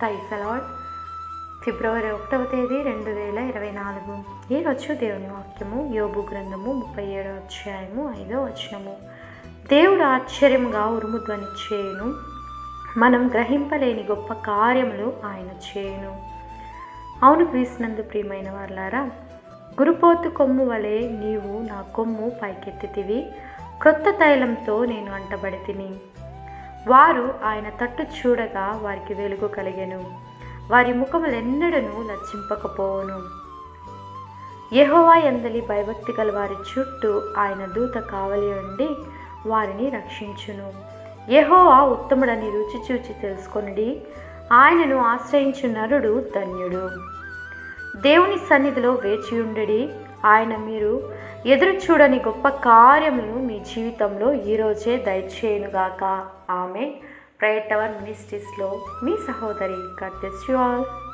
Praise అలాడ్ ఫిబ్రవరి ఒకటవ తేదీ రెండు వేల ఇరవై నాలుగు. ఈరోజు దేవుని వాక్యము యోగు గ్రంథము ముప్పై ఏడవ అధ్యాయము ఐదో వచనము. దేవుడు ఆశ్చర్యంగా ఉరుము ధ్వని మనం గ్రహింపలేని గొప్ప కార్యములు ఆయన చేయను. అవును క్రీస్తునందు ప్రియమైన వాళ్ళారా గురుపోతు కొమ్ము వలె నీవు నా కొమ్ము పైకెత్తితివి. క్రొత్త తైలంతో నేను అంటబడి తిని వారు ఆయన తట్టు చూడగా వారికి వెలుగు కలిగెను. వారి ముఖములెన్నడను లజ్జింపకపోవును యహోవా ఎందలి భయభక్తి గల వారి చుట్టూ ఆయన దూత కావలి ఉండి వారిని రక్షించును. యహోవా ఉత్తముడని రుచి చూచి తెలుసుకొనిడి. ఆయనను ఆశ్రయించు నరుడు ధన్యుడు. దేవుని సన్నిధిలో వేచియుండడి ఆయన మీరు ఎదురు చూడని గొప్ప కార్యములను మీ జీవితంలో ఈరోజే దయచేయనుగాక. ఆమె ప్రైట్ టవర్ మినిస్ట్రీస్లో మీ సహోదరి కట్ యు ఆల్.